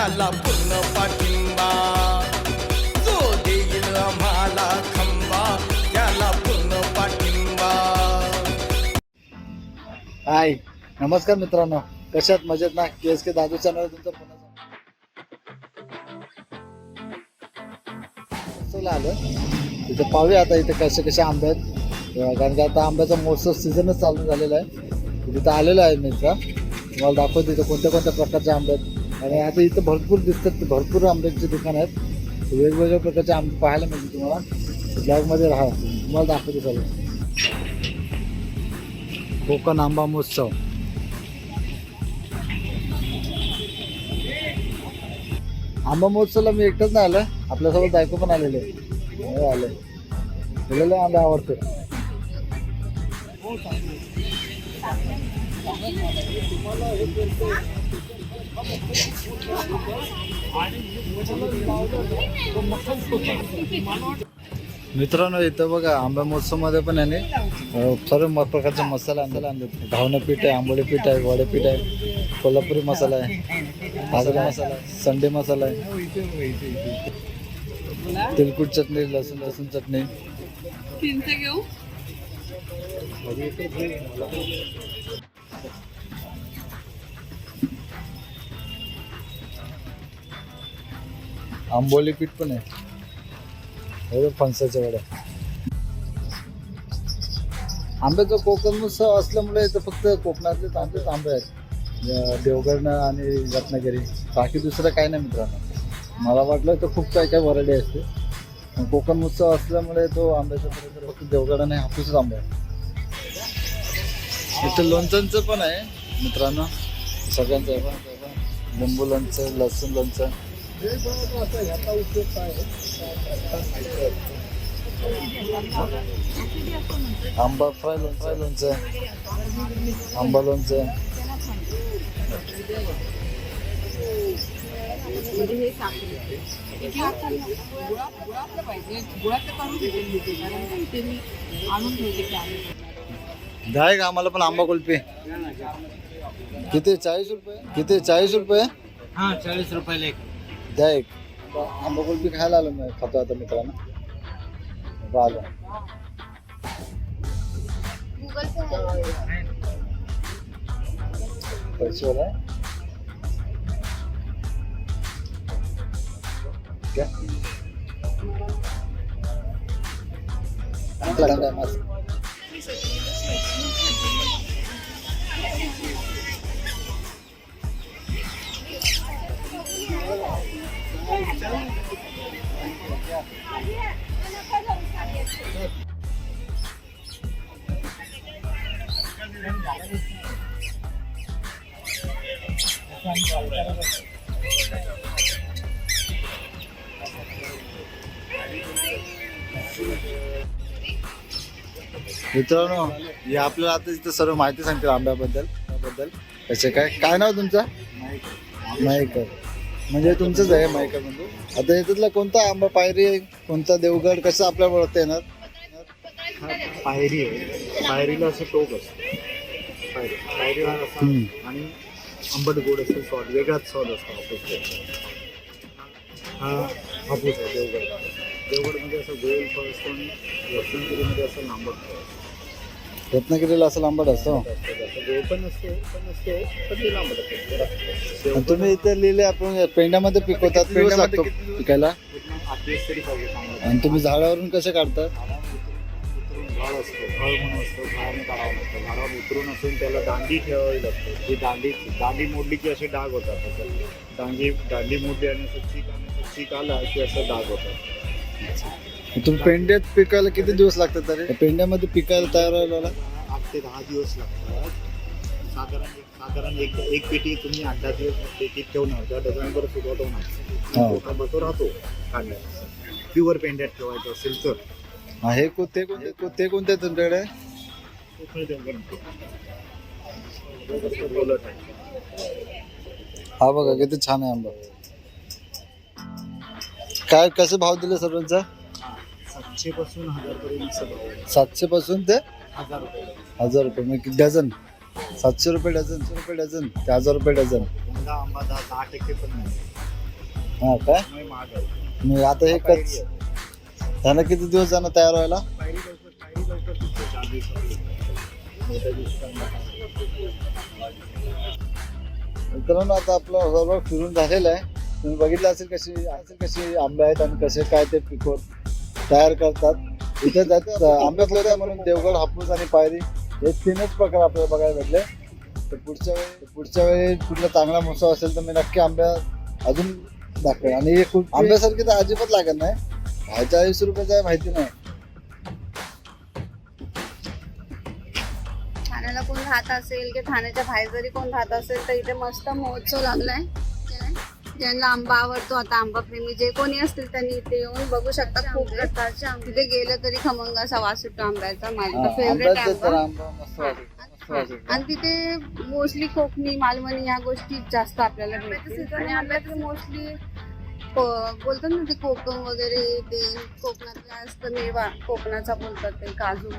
त्याला पूर्ण पाठिंबा. जो देईल आम्हाला खंबा. त्याला पूर्ण पाठिंबा. हाय नमस्कार मित्रांनो. कशात मजेत ना? के एस के दादू चॅनल तुमचं पुन्हा महोत्सवला आलं तिथे पाहूया आता इथे कसे कसे आंबे आहेत. कारण की आता आंब्याचा महोत्सव सीझनच चालू झालेला आहे. तिथं आलेलो आहे मी तुम्हाला दाखवतो इथे कोणत्या कोणत्या प्रकारचे आंबे आहेत. आणि आता इथं भरपूर दिसतात भरपूर आंब्याची दुकान आहेत. वेगवेगळ्या प्रकारचे आंबे पाहायला मिळतील तुम्हाला. ब्लॉगमध्ये राहा. तुम्हाला दाखवतो चालेल कोकण आंबा महोत्सव. आंबा महोत्सवला मी एकटंच नाही आलं. आपल्यासोबत बायको पण आलेले हो, आले. गेलेले आंबे आवडते. मित्रांनो इथं बघा आंबा महोत्सवमध्ये पण याने सर्व प्रकारचा प्रकारचे मसाले आणलेले आणले घावणं पीठ आहे आंबोळी पीठ आहे वडे पीठ आहे कोल्हापुरी मसाला आहे भाजरा मसाला आहे संडे मसाला आहे. तिलकुट चटणी लसूण लसूण चटणी. घेऊ आंबोली पीठ पण आहे. हे फणसाच्या वड्या. आंब्याचं कोकण असल्यामुळे इथं फक्त कोकणातलेच आंबेच आंबे आहेत. देवगडनं आणि रत्नागिरी. बाकी दुसरं काही नाही मित्रांनो. मला वाटलं तर खूप काय काय व्हरायटी असते कोकण उत्सव असल्यामुळे तो आंब्याचा परिसर फक्त देवगड आणि हापूसच आंबे आहे इथं लोणच्यांचं पण आहे मित्रांनो. सगळ्यांचं आहे लिंबू लोणचं लसूण लोणचं. आंबा फ्राय फ्राय लोणचं. आंबा लोणचं. आहे का आम्हाला पण आंबा कुल्फी. किती? चाळीस रुपये? किती? चाळीस रुपये? हा चाळीस रुपयाला एक. द्या एक आंबा कुल्फी खायला आलो मी खातो आता मित्रांना आलो पैसे वाला घ्या. चांगला आहे, मस्त. मित्रांनो हे आपल्याला आता इथं सर्व माहिती सांगतील आंब्याबद्दल बद्दल कसे काय काय नाव तुमचं? मायकर म्हणजे तुमचंच आहे मायकर म्हणजे आता याच्यातला कोणता आंबा पायरी आहे? कोणता देवगड? कसं आपल्याला ओळखता येणार? पायरी आहे. पायरीला असं टोक असतं. पायरी. पायरीला असं हम्म. आणि आंबट गोड असं स्वाद वेगळाच स्वाद असतो हापूस हा हापूस आहे देवगड. देवगडमध्ये असं गोल फळ असतो आणि रत्नागिरीमध्ये असं लांबट फळ. रत्नागिरीला असं लांबट असतो जास्त पण नसतो पण नसतो असतो तुम्ही इथे लिहिले आपण पेंड्यामध्ये पिकवतात दिवस लागतो पिकायला? आणि तुम्ही झाडावरून कसे काढतात उतरून झाड असतो फळ म्हणून असतो झाडाने काढावं लागतं झाडावर उतरून असून त्याला दांडी ठेवावी लागते ती दांडी दांडी मोडली की असे डाग होतात त्याच्यात दांडी दांडी मोडली आणि असं चीक आणि असं आला की असं डाग होतात तुम्ही पेंड्यात पिकायला किती दिवस लागतात तरी? पेंड्यामध्ये पिकायला तयार व्हायला आठ ते दहा दिवस लागतात. साधारण साधारण एक एक पेटी तुम्ही आठ दहा दिवस पेटीत ठेवणार त्या डझनभर सुरुवात हा. होणार तो तो राहतो काढण्याचा. प्युअर पेंड्यात ठेवायचं असेल तर. हा, हे को- ते कोणते को- ते कोणते तुमच्याकडे हा बघा किती छान आहे आंबा. काय कसे भाव दिले सर्वांचा? सातशे पासून हजार पर्यंत भाव आहे. सातशे पासून ते हजार रुपये. हजार रुपये डझन. सातशे रुपये डझन रुपये डझन ते हजार रुपये डझन. आंबा दहा दहा टक्के पण नाही. हा काय आता हे पायरी कच आहे. त्याला किती दिवस जाणं तयार व्हायला? मित्रांनो आता आपलं सर्व फिरून झालेलं आहे. तुम्ही बघितलं असेल कशी असेल कशी आंबे आहेत आणि कसे काय ते पिकवून तयार करतात. इथे जातात आंब्यातलं काय म्हणून देवगड हापूस आणि पायरी हे तीनच प्रकार आपल्याला बघायला भेटले. तर पुढच्या वेळी पुढच्या वेळी कुठला चांगला मोसम असेल तर मी नक्की आंब्या अजून दाखवेन. आणि हे खूप आंब्यासारखी तर अजिबात लागत नाही. काय वीस रुपयाचं आहे माहिती नाही. ठाण्याला कोण राहत असेल की ठाण्याच्या बाहेर जरी कोण राहत असेल तर इथे मस्त महोत्सव लागलाय. ज्यांना आंबा आवडतो. आता आंबा प्रेमी जे कोणी असतील त्यांनी इथे येऊन बघू शकता खूप प्रकारचे आंबे तिथे गेलं तरी खमंग असा वास सुटतो आंब्याचा माझा हा, फेवरेट आंब्याचं तर आंबा आंबा मस्त वाटेल मस्त वाटेल आणि तिथे मोस्टली कोकणी मालवणी या गोष्टी जास्त आपल्याला भेटतील. आणि आंब्याचे मोस्टली बोलतात ना ते कोकम वगैरे ते कोकणातलं असतं मेवा कोकणाचा बोलतात ते काजू.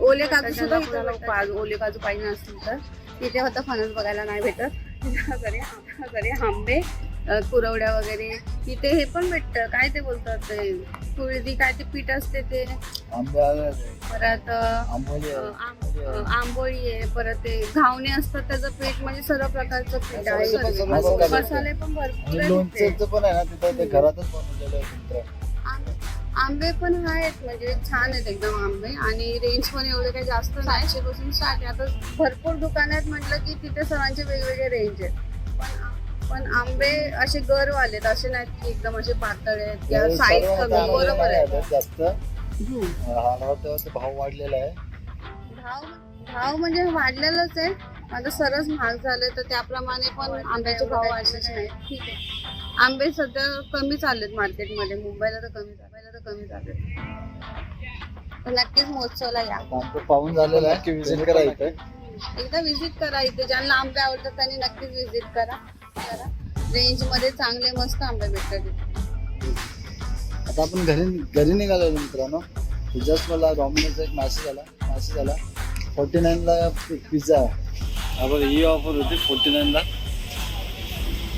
ओले काजू सुद्धा इथे भेटतात. काजू ओले काजू पाहिजे असतील तर. तिथे होतं फणस बघायला नाही भेटत. घरी घरी आंबे. कुरवड्या वगैरे तिथे हे पण भेटतं. काय ते बोलतात ते? कुळदी काय ते पीठ असते ते? परत आंबोळी. आहे परत ते घावणे असतात त्याचं पीठ म्हणजे सर्व प्रकारचं पीठ आहे. मसाले पण भरपूर आहे आंबे- पण आहेत म्हणजे छान आहेत एकदम आंबे. आणि रेंज पण एवढे काही जास्त नाही. पासून स्टार्ट आहे. आता भरपूर दुकान आहेत म्हटलं की तिथे सर्वांचे वेगवेगळे रेंज आहेत. पण आंबे असे गर्व आलेत असे नाहीत की एकदम असे पातळ आहेत किंवा हे साईज सर्व कमी. बरोबर आहे. आहेत जास्त. हम्म. हा भाव वाढलेला आहे. भाव भाव म्हणजे वाढलेलाच आहे. आता सरस महाग झाले तर त्याप्रमाणे पण आंब्याचे भाव वाढलेच नाही. ठीक आहे. आंबे सध्या कमी चाललेत मार्केटमध्ये. मुंबईला तर कमी मुंबईला तर कमी चाललेत तर नक्कीच महोत्सवला या. आमचं पाहून झालेलं आहे. की विजिट करा इथे. एकदा विजिट करा इथे. ज्यांना आंबे आवडतात त्यांनी नक्कीच विजिट करा. रेंजमध्ये रेंजमध्ये चांगले मस्त आंबे भेटतात आता आपण घरी घरी निघालो मित्रांनो. जस्ट मला डॉमिनोचा एक मॅसेज आला. मॅसेज आला फोर्टी नाईनला एक पिझ्झा आहे ही ऑफर होती फोर्टी नाईनला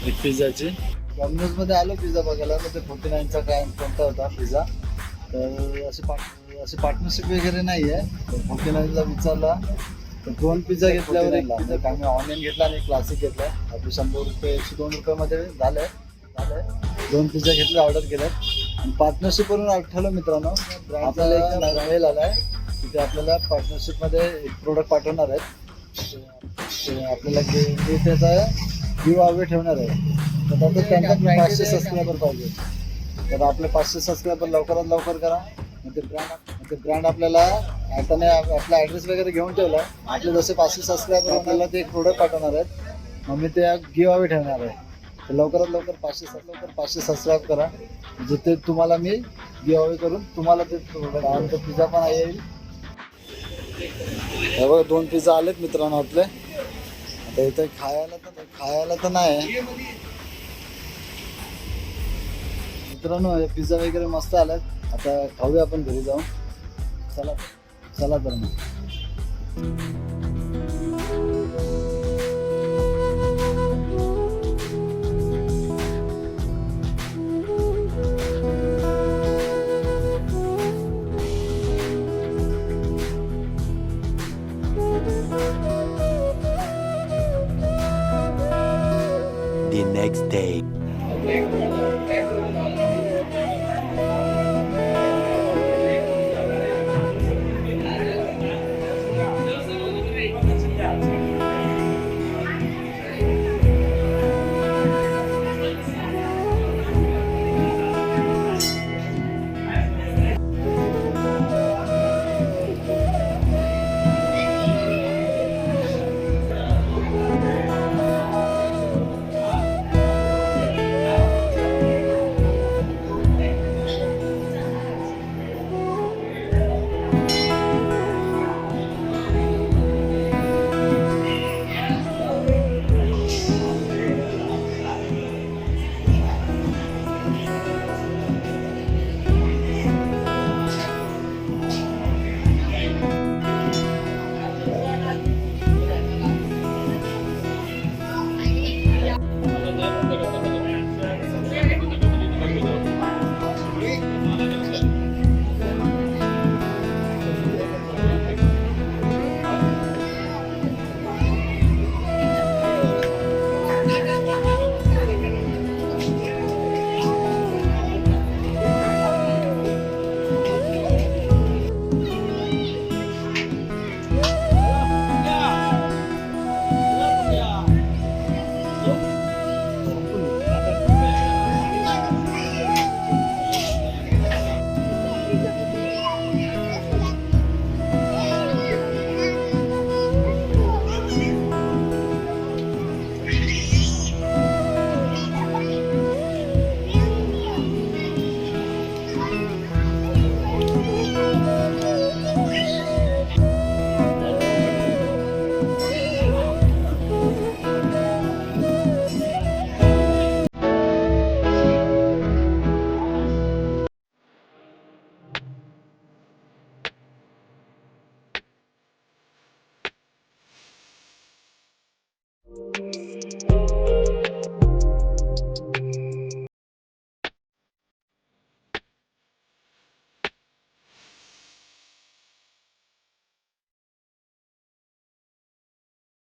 एक पिझ्झाची डॉमिनोजमध्ये आलो पिझ्झा बघायला. मग ते फोर्टी नाईनचा काय कोणता होता पिझ्झा तर असे पार्ट असे पार्टनरशिप वगैरे नाही आहे फोर्टी नाईनला विचारला. दोन पिझ्झा घेतल्यावर एक पिझ्झा आम्ही ऑनियन घेतला आणि क्लासिक घेतला. आपली शंभर रुपये एकशे दोन रुपयामध्ये झालं झालंय. दोन पिझ्झा घेतले ऑर्डर केल्यात आणि पार्टनरशिप वरून आठवलं मित्रांनो. आपल्याला एक मेल आलाय तिथे आपल्याला पार्टनरशिपमध्ये एक प्रोडक्ट पाठवणार आहेत. आपल्याला ते त्याचा व्ह्यू अवे ठेवणार आहे तर आता त्यांना पाचशे सबस्क्रायबर पाहिजे. तर आपले पाचशे सबस्क्रायबर लवकरात लवकर करा. मग ते ब्रँड ते ब्रँड आपल्याला आता आपला ॲड्रेस वगैरे घेऊन ठेवला. आपले जसे पाचशे सबस्क्रायबर आपल्याला ते एक प्रोडक्ट पाठवणार आहेत. मग मी ते गिव अवे ठेवणार आहे. तर लवकरात लवकर पाचशे लवकर पाचशे सबस्क्राईब करा. जिथे तुम्हाला मी गिव अवे करून तुम्हाला ते प्रोडक्ट पिझ्झा पण येईल हे बघा दोन पिझ्झा आलेत मित्रांनो आपले. आता इथे खायला तर खायला तर नाही. मित्रांनो हे पिझ्झा वगैरे मस्त आलेत. आता खाऊया आपण घरी जाऊन. चला चला तर मग.